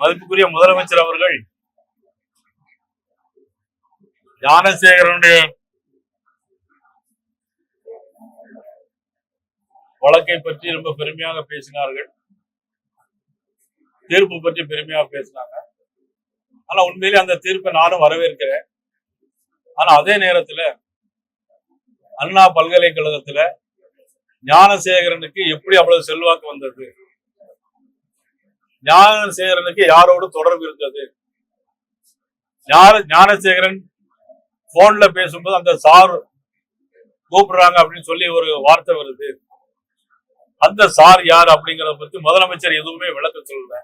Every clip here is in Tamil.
மதிப்புக்குரிய முதலமைச்சர் அவர்கள் ஞானசேகரனுடைய வழக்கை பற்றி ரொம்ப பெருமையாக பேசினார்கள். தீர்ப்பு பற்றி பெருமையாக பேசினாங்க. ஆனா உண்மையிலே அந்த தீர்ப்பை நானும் வரவேற்கிறேன். ஆனா அதே நேரத்துல அண்ணா பல்கலைக்கழகத்துல ஞானசேகரனுக்கு எப்படி அவ்வளவு செல்வாக்கு வந்தது? ஞானசேகரனுக்கு யாரோடு தொடர்பு இருந்தது? யார்? ஞானசேகரன் போன்ல பேசும்போது அந்த சார் கூப்பிடுறாங்க அப்படின்னு சொல்லி ஒரு வார்த்தை வருது. அந்த சார் யார் அப்படிங்கிறத பத்தி முதலமைச்சர் எதுவுமே விளக்க சொல்லல.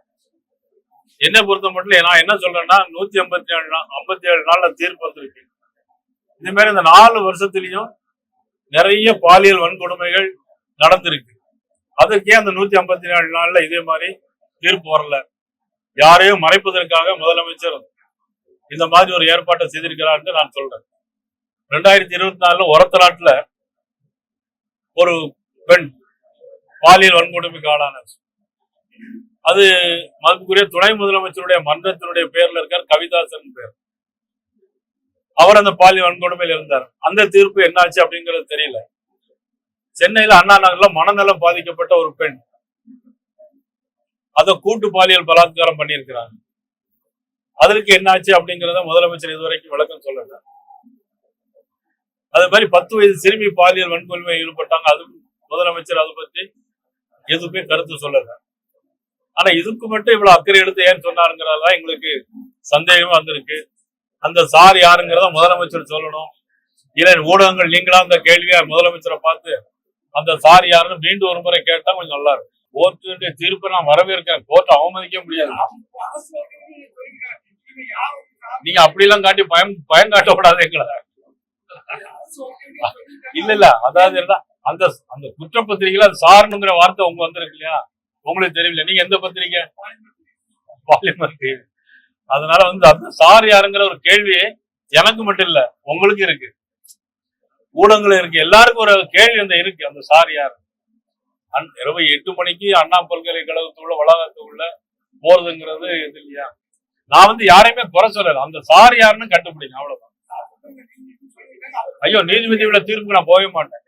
என்ன பொறுத்த மட்டும் நான் என்ன சொல்றேன்னா நூத்தி ஐம்பத்தி ஏழு நாள் ஐம்பத்தி ஏழு நாள்ல தீர்ப்பு வந்திருக்கு. இந்த மாதிரி இந்த நாலு வருஷத்துலயும் நிறைய பாலியல் வன்கொடுமைகள் நடந்திருக்கு. அதுக்கே அந்த நூத்தி ஐம்பத்தி ஏழு நாள்ல இதே மாதிரி தீர்ப்பு வரல. யாரையும் மறைப்பதற்காக முதலமைச்சர் இந்த மாதிரி ஒரு ஏற்பாட்டை செய்திருக்கிறார்னு நான் சொல்றேன். ரெண்டாயிரத்தி இருபத்தி நாலுல உரத்த நாட்டுல ஒரு பெண் பாலியல் வன்கொடுமைக்கு ஆளானார். அது மதிப்புக்குரிய துணை முதலமைச்சருடைய மன்றத்தினுடைய பேர்ல இருக்கார் கவிதாசன் பேர். அவர் அந்த பாலியல் வன்கொடுமையில் இருந்தார். அந்த தீர்ப்பு என்னாச்சு அப்படிங்கிறது தெரியல. சென்னையில அண்ணா நகர்ல மனநலம் பாதிக்கப்பட்ட ஒரு பெண் அத கூட்டு பாலியல் பலாத்காரம் பண்ணியிருக்கிறாங்க. அதற்கு என்னாச்சு அப்படிங்கறத முதலமைச்சர் இதுவரைக்கும் விளக்கம் சொல்லல. அது மாதிரி பத்து வயது சிறுமி பாலியல் வன்கொடுமையில் ஈடுபட்டாங்க. அது முதலமைச்சர் அதை பத்தி எதுவுமே கருத்து சொல்லல. ஆனா இதுக்கு மட்டும் இவ்வளவு அக்கறை எடுத்து ஏன் சொன்னாருங்கிறதெல்லாம் எங்களுக்கு சந்தேகமா வந்திருக்கு. அந்த சார் யாருங்கிறத முதலமைச்சர் சொல்லணும். இல்லை ஊடகங்கள் நீங்களா அந்த கேள்வியா முதலமைச்சரை பார்த்து அந்த சார் யாருன்னு மீண்டும் ஒரு முறை கேட்டா கொஞ்சம் நல்லா இருக்கும். கோர்ட்டுடைய தீர்ப்பை நான் வரவேற்கிறேன் கோர்ட் அவமதிக்க முடியாது. நீங்க அப்படிலாம் காட்டி பயம் பயம் காட்டப்படாது எங்களை. இல்ல இல்ல. அதாவது அந்த அந்த அந்த குற்றப்பத்திரிகையில அது சாரணுங்கிற வார்த்தை உங்க வந்திருக்கு இல்லையா? உங்களுக்கு தெரியல நீங்க எந்த பத்திரிகை? பாலிமர். அதனால வந்து அந்த சார் யாருங்கிற ஒரு கேள்வி எனக்கு மட்டும் இல்ல உங்களுக்கு இருக்கு. ஊடகங்கள் இருக்கு. எல்லாருக்கும் ஒரு கேள்வி அந்த இருக்கு. அந்த சார் யாரு? அன்- இரவு எட்டு மணிக்கு அண்ணா பல்கலைக்கழகத்துள்ள வளாகத்துக்குள்ள போறதுங்கிறது இது இல்லையா? நான் வந்து யாரையுமே குறை சொல்லல. அந்த சார் யாருன்னு கண்டுபிடிங்க அவ்வளவுதான். ஐயோ நீதிபதியோட தீர்ப்பு நான் போகவே மாட்டேன்.